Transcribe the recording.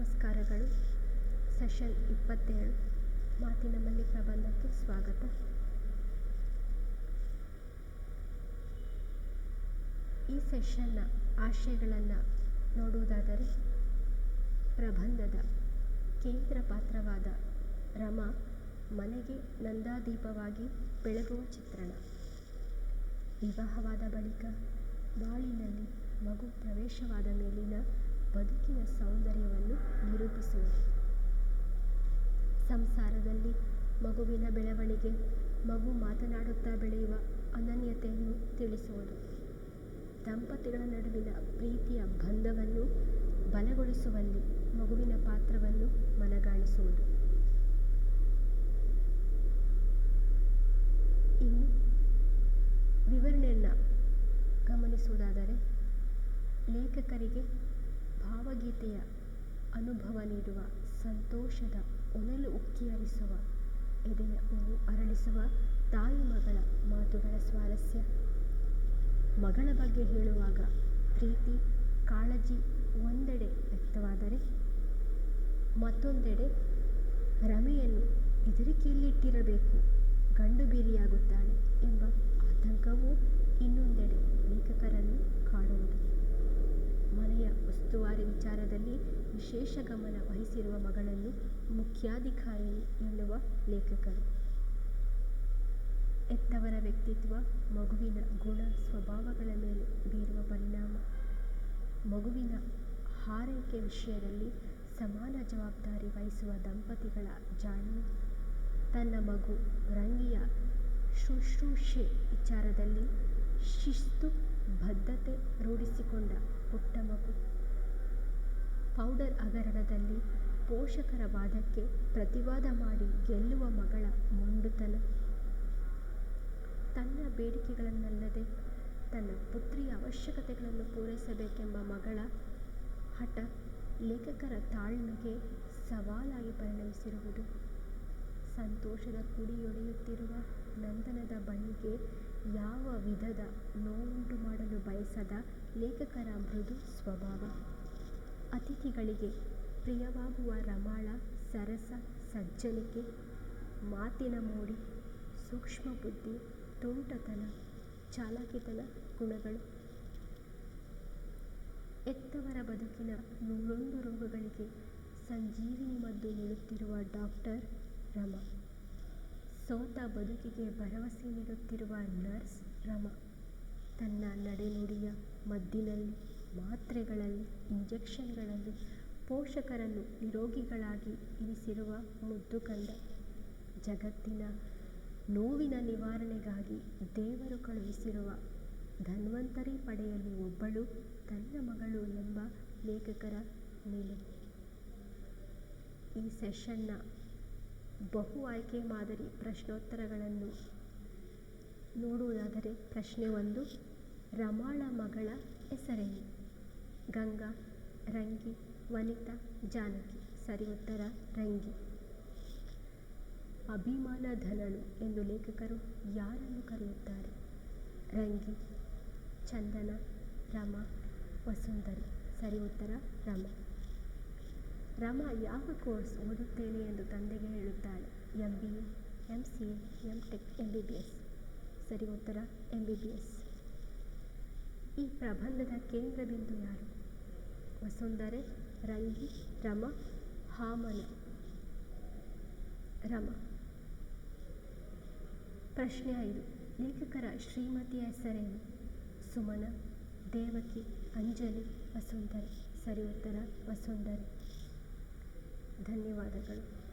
ನಮಸ್ಕಾರಗಳು. ಸೆಷನ್ ಇಪ್ಪತ್ತೇಳು, ಮಾತಿನ ಮನೆ ಪ್ರಬಂಧಕ್ಕೆ ಸ್ವಾಗತ. ಈ ಸೆಷನ್ನ ಆಶಯಗಳನ್ನು ನೋಡುವುದಾದರೆ, ಪ್ರಬಂಧದ ಕೇಂದ್ರ ಪಾತ್ರವಾದ ರಮ ಮನೆಗೆ ನಂದಾದೀಪವಾಗಿ ಬೆಳಗುವ ಚಿತ್ರಣ. ವಿವಾಹವಾದ ಬಳಿಕ ಬಾಳಿನಲ್ಲಿ ಮಗು ಪ್ರವೇಶವಾದ ಮೇಲಿನ ಬದುಕಿನ ಸೌಂದರ್ಯವನ್ನು ನಿರೂಪಿಸುವುದು ಸಂಸಾರದಲ್ಲಿ ಮಗುವಿನ ಬೆಳವಣಿಗೆ, ಮಗು ಮಾತನಾಡುತ್ತಾ ಬೆಳೆಯುವ ಅನನ್ಯತೆಯನ್ನು ತಿಳಿಸುವುದು. ದಂಪತಿಗಳ ನಡುವಿನ ಪ್ರೀತಿಯ ಬಂಧವನ್ನು ಬಲಗೊಳಿಸುವಲ್ಲಿ ಮಗುವಿನ ಪಾತ್ರವನ್ನು ಮನಗಾಣಿಸುವುದು. ಇನ್ನು ವಿವರಣೆಯನ್ನು ಗಮನಿಸುವುದಾದರೆ ಲೇಖಕರಿಗೆ ಭಾವಗೀತೆಯ ಅನುಭವ ನೀಡುವ, ಸಂತೋಷದ ಒನಲು ಉಕ್ಕಿ ಹರಿಸುವ ಎದೆಯ ಅರಳಿಸುವ ತಾಯಿ ಮಗಳ ಮಾತುಗಳ ಸ್ವಾರಸ್ಯ. ಮಗಳ ಬಗ್ಗೆ ಹೇಳುವಾಗ ಪ್ರೀತಿ, ಕಾಳಜಿ ಒಂದೆಡೆ ವ್ಯಕ್ತವಾದರೆ ಮತ್ತೊಂದೆಡೆ ರಮೆಯನ್ನು ಹೆದರಿಕೆಯಲ್ಲಿಟ್ಟಿರಬೇಕು, ಗಂಡು ಬೀರಿಯಾಗುತ್ತಾಳೆ ಎಂಬ ಆತಂಕವೂ ಇನ್ನೊಂದೆಡೆ ಲೇಖಕರನ್ನು ಕಾಡುವುದು. ಮನೆಯ ಉಸ್ತುವಾರಿ ವಿಚಾರದಲ್ಲಿ ವಿಶೇಷ ಗಮನ ವಹಿಸಿರುವ ಮಗಳನ್ನು ಮುಖ್ಯಾಧಿಕಾರಿ ಎನ್ನುವ ಲೇಖಕರು. ಹೆತ್ತವರ ವ್ಯಕ್ತಿತ್ವ, ಮಗುವಿನ ಗುಣ, ಸ್ವಭಾವಗಳ ಮೇಲೆ ಬೀರುವ ಪರಿಣಾಮ. ಮಗುವಿನ ಹಾರೈಕೆ ವಿಷಯದಲ್ಲಿ ಸಮಾನ ಜವಾಬ್ದಾರಿ ವಹಿಸುವ ದಂಪತಿಗಳ ಜಾಣ್ಮೆ. ತನ್ನ ಮಗು ರಂಗಿಯ ಶುಶ್ರೂಷೆ ವಿಚಾರದಲ್ಲಿ ಶಿಸ್ತು, ಬದ್ಧತೆ ರೂಢಿಸಿಕೊಂಡ ಪುಟ್ಟ ಮಗು. ಪೌಡರ್ ಹಗರಣದಲ್ಲಿ ಪೋಷಕರ ವಾದಕ್ಕೆ ಪ್ರತಿವಾದ ಮಾಡಿ ಗೆಲ್ಲುವ ಮಗಳ ಮೊಂಡುತನ. ತನ್ನ ಬೇಡಿಕೆಗಳನ್ನಲ್ಲದೆ ತನ್ನ ಪುತ್ರಿಯ ಅವಶ್ಯಕತೆಗಳನ್ನು ಪೂರೈಸಬೇಕೆಂಬ ಮಗಳ ಹಠ ಲೇಖಕರ ತಾಳ್ಮೆಗೆ ಸವಾಲಾಗಿ ಪರಿಣಮಿಸಿರುವುದು. ಸಂತೋಷದ ಕುಡಿಯೊಡೆಯುತ್ತಿರುವ ನಂದನದ ಬಳಿಗೆ ಯಾವ ವಿಧದ ನೋವುಂಟು ಮಾಡಲು ಬಯಸದ ಲೇಖಕರ ಮೃದು ಸ್ವಭಾವ. ಅತಿಥಿಗಳಿಗೆ ಪ್ರಿಯವಾಗುವ ರಮಾಳ ಸರಸ ಸಜ್ಜನಿಕೆ ಮಾತಿನ ಮೋಡಿ, ಸೂಕ್ಷ್ಮ ಬುದ್ಧಿ, ತುಂಟತನ, ಚಾಲಾಕಿತನ ಗುಣಗಳು. ಎತ್ತವರ ಬದುಕಿನ ನೂರೊಂದು ರೋಗಗಳಿಗೆ ಸಂಜೀವಿನಿ ಮದ್ದು ನೀಡುತ್ತಿರುವ ಡಾಕ್ಟರ್ ರಮ, ಸೋತ ಬದುಕಿಗೆ ಭರವಸೆ ನೀಡುತ್ತಿರುವ ನರ್ಸ್ ರಮ, ತನ್ನ ನಡೆನುಡಿಯ ಮದ್ದಿನಲ್ಲಿ ಮಾತ್ರೆಗಳಲ್ಲಿ, ಇಂಜೆಕ್ಷನ್ಗಳಲ್ಲಿ ಪೋಷಕರನ್ನು ನಿರೋಗಿಗಳಾಗಿ ಇರಿಸಿರುವ ಮುದ್ದು ಜಗತ್ತಿನ ನೋವಿನ ನಿವಾರಣೆಗಾಗಿ ದೇವರು ಕಳುಹಿಸಿರುವ ಧನ್ವಂತರಿ ಪಡೆಯಲ್ಲಿ ಒಬ್ಬಳು ತನ್ನ ಮಗಳು ಎಂಬ ಲೇಖಕರ ನಿಲುವು ಈ ಸೆಷನ್ನ ಬಹು ಆಯ್ಕೆ ಮಾದರಿ ಪ್ರಶ್ನೋತ್ತರಗಳನ್ನು ನೋಡುವುದಾದರೆ ಪ್ರಶ್ನೆ ಒಂದು, ರಮಾಳ ಮಗಳ ಹೆಸರೇನು? ಗಂಗಾ, ರಂಗಿ, ವನಿತಾ, ಜಾನಕಿ ಸರಿ ಉತ್ತರ ರಂಗಿ ಅಭಿಮಾನಧನಳು ಎಂದು ಲೇಖಕರು ಯಾರನ್ನು ಕರೆಯುತ್ತಾರೆ? ರಂಗಿ, ಚಂದನ, ರಮ, ವಸುಂಧರಿ. ಸರಿ ಉತ್ತರ ರಮ. ರಮ ಯಾವ ಕೋರ್ಸ್ ಓದುತ್ತೇನೆ ಎಂದು ತಂದೆಗೆ ಹೇಳುತ್ತಾಳೆ? M B A M C A M tech M B B S ಸರಿ ಉತ್ತರ ಎಂ ಬಿ ಬಿ ಎಸ್ ಈ ಪ್ರಬಂಧದ ಕೇಂದ್ರ ಬಿಂದು ಯಾರು? ವಸುಂಧರೆ, ರಂಗಿ, ರಮ, ಹಾಮನ, ರಮ. ಪ್ರಶ್ನೆ ಐದು. ಲೇಖಕರ ಶ್ರೀಮತಿಯ ಹೆಸರೇನು? ಸುಮನ, ದೇವಕಿ, ಅಂಜಲಿ, ವಸುಂಧರೆ. ಸರಿ ಉತ್ತರ, ವಸುಂಧರೆ. ಧನ್ಯವಾದಗಳು.